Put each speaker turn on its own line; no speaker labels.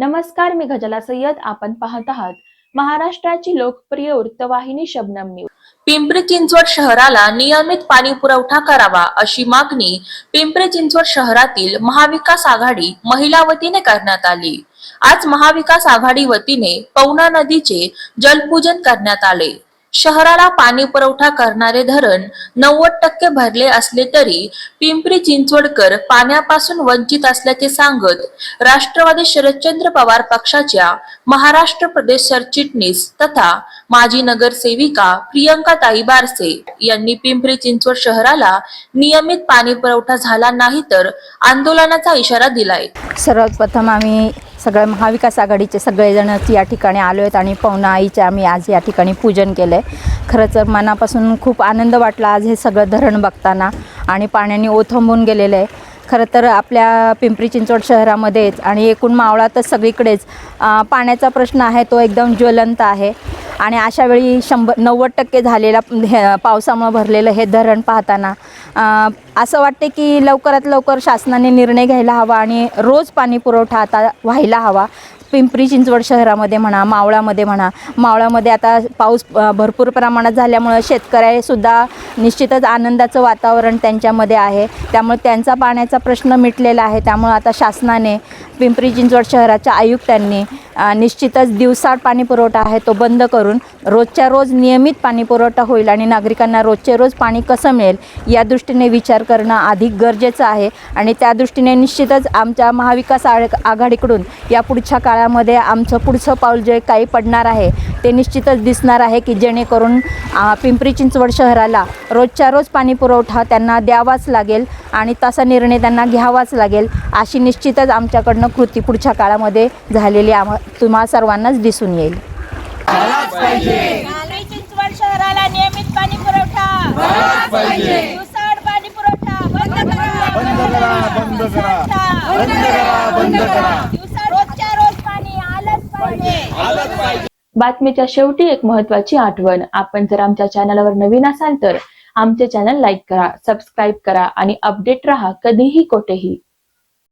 नमस्कार मी गजला सय्यद. आपण पाहत आहात महाराष्ट्राची लोकप्रिय वृत्तवाहिनी शबनम न्यूज.
पिंपरी चिंचवड शहराला नियमित पाणी पुरवठा करावा अशी मागणी पिंपरी चिंचवड शहरातील महाविकास आघाडी महिला वतीने करण्यात आली. आज महाविकास आघाडी वतीने पवना नदीचे जलपूजन करण्यात आले. शहराला पाणी पुरवठा करणारे धरण नव्वद टक्के भरले असले तरी पिंपरी चिंचवडकर पाण्यापासून वंचित असल्याचे सांगत राष्ट्रवादी शरदचंद्र पवार पक्षाच्या महाराष्ट्र प्रदेश सरचिटणीस तथा माजी नगरसेविका प्रियंका ताई बारसे यांनी पिंपरी चिंचवड शहराला नियमित पाणी पुरवठा झाला नाही तर आंदोलनाचा इशारा दिलाय.
सर्वप्रथम आम्ही सगळं महाविकास आघाडीचे सगळेजणच या ठिकाणी आलो आहेत आणि पवना आईचे आम्ही आज या ठिकाणी पूजन केलं आहे खरंच मनापासून खूप आनंद वाटला आज हे सगळं धरण बघताना आणि पाण्याने ओथंबून गेलेलं आहे खरं तर आपल्या पिंपरी चिंचवड शहरामध्येच आणि एकूण मावळातच सगळीकडेच. पाण्याचा प्रश्न आहे तो एकदम ज्वलंत आहे. आणि अशा वेळी शंभर नव्वद टक्के झालेला हे पावसामुळं भरलेलं हे धरण पाहताना असं वाटते की लवकरात लवकर शासनाने निर्णय घ्यायला हवा आणि रोज पाणी पुरवठा आता व्हायला हवा. पिंपरी चिंचवड शहरामध्ये म्हणा मावळामध्ये म्हणा मावळामध्ये आता पाऊस भरपूर प्रमाणात झाल्यामुळं शेतकऱ्यासुद्धा निश्चितच आनंदाचं वातावरण त्यांच्यामध्ये आहे. त्यामुळे त्यांचा पाण्याचा प्रश्न मिटलेला आहे. त्यामुळे आता शासनाने पिंपरी चिंचवड शहराच्या आयुक्तांनी निश्चितच दिवसाड पाणी पुरवठा आहे तो बंद करून रोजच्या रोज नियमित पाणी पुरवठा होईल आणि नागरिकांना रोजचे रोज पाणी कसं मिळेल या दृष्टीने विचार करणं अधिक गरजेचं आहे. आणि त्या दृष्टीने निश्चितच आमच्या महाविकास आघाडीकडून या पुढच्या काळामध्ये आमचं पुढचं पाऊल जे काही पडणार आहे ते निश्चितच दिसणार आहे की जेणेकरून पिंपरी चिंचवड शहराला रोजच्या रोज पाणी पुरवठा त्यांना द्यावाच लागेल. आणि तसा निर्णय त्यांना घ्यावाच लागेल अशी निश्चितच आमच्याकडनं कृती पुढच्या काळामध्ये झालेली आम्हा तुम्हा सर्वांनाच दिसून येईल.
नालाई चिंचवड शहराला नियमित पाणी पुरवठा दिवसाआड पाणी पुरवठा बंद करा. बंद करा बंद करा बंद करा. बंद करा दिवसाआड रोजच्या रोज पाणी आलंच पाहिजे.
बातमीच्या शेवटी एक महत्वाची आठवण. आपण जर आमच्या चॅनलवर नवीन असाल तर आमचे चॅनल लाईक करा सबस्क्राईब करा आणि अपडेट राहा कधीही कोठेही.